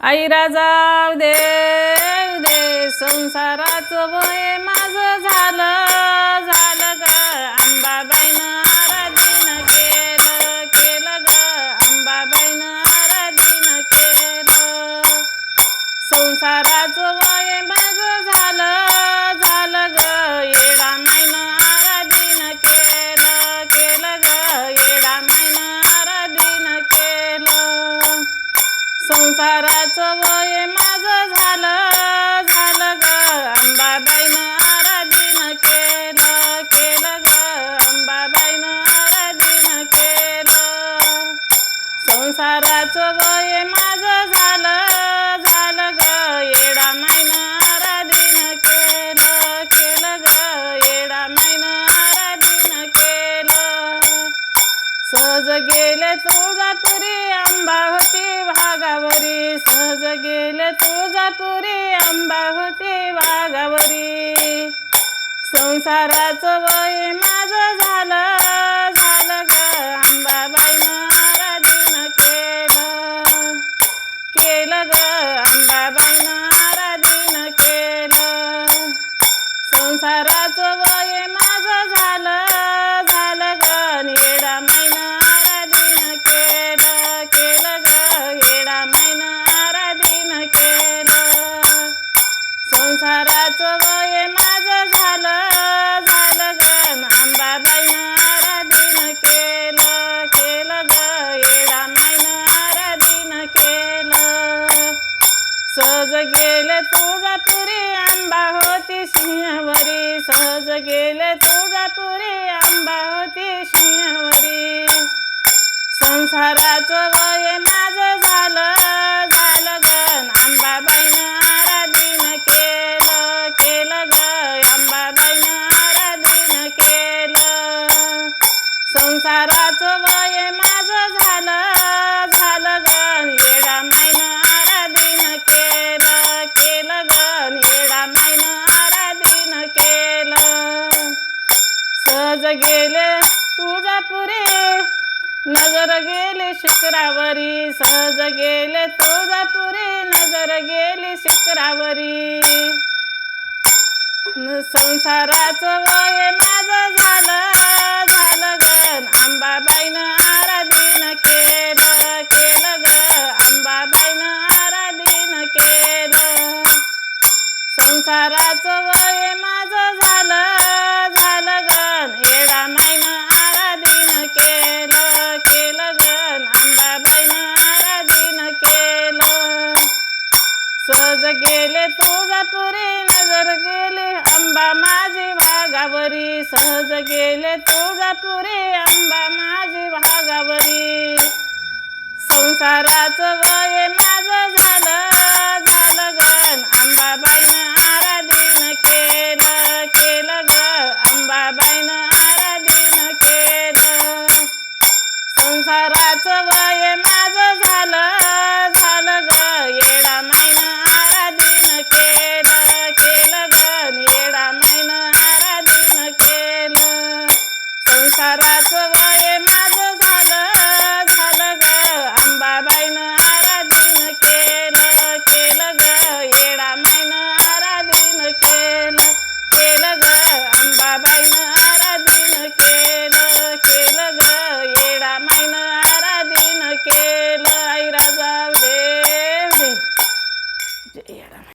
आई राजा दे दे संसाराचं भय मा पोराचं वय माझं झालं झालं ग. अंबाबाईनं आराधीन केलं केलं ग. अंबाबाईनं आराधीन केलं. संसाराचं वय माझं झालं झालं ग. येडा माईनं आराधीन केलं केलं ग. येडा माईनं आराधीन केलं. सहज गेले तुळजापुरी अंबा तुळजापुरी अंबा होती भागावरी संसाराचं वय माझं झालं झालं ग. अंबाबाईनं आराधीन केलं केलं ग. संसाराचं वय माझं झालं झालं ग. अंबाबाईनं आराधीन केलं केलं ग. येडा मायनं आराधीन केलं. सहज गेले तुळजापुरी आंबा होती सिंहवरी सहज गेले तुळजापुरी आंबा होती सिंहवरी संसाराचं वय संसाराच वय माझं झालं झालं ग. येडा मायनं आराधीन केलं केलं ग. येडा मायनं आराधीन केलं. सहज गेले तुळजापुरी नजर गेली शिखरावरी सहज गेले तुळजापुरी नजर गेली शिखरावरी न- संसाराचं वय संसाराचं वय माझं झालं झालं गण. येडा मायनं आराधीन केलं केलं गण. अंबाबाईनं आराधीन केलं. सहज गेले तुळजापुरी नजर गेले अंबा माझी भागावरी सहज गेले तुळजापुरी अंबा माझी भागावरी संसाराचं संसाराचं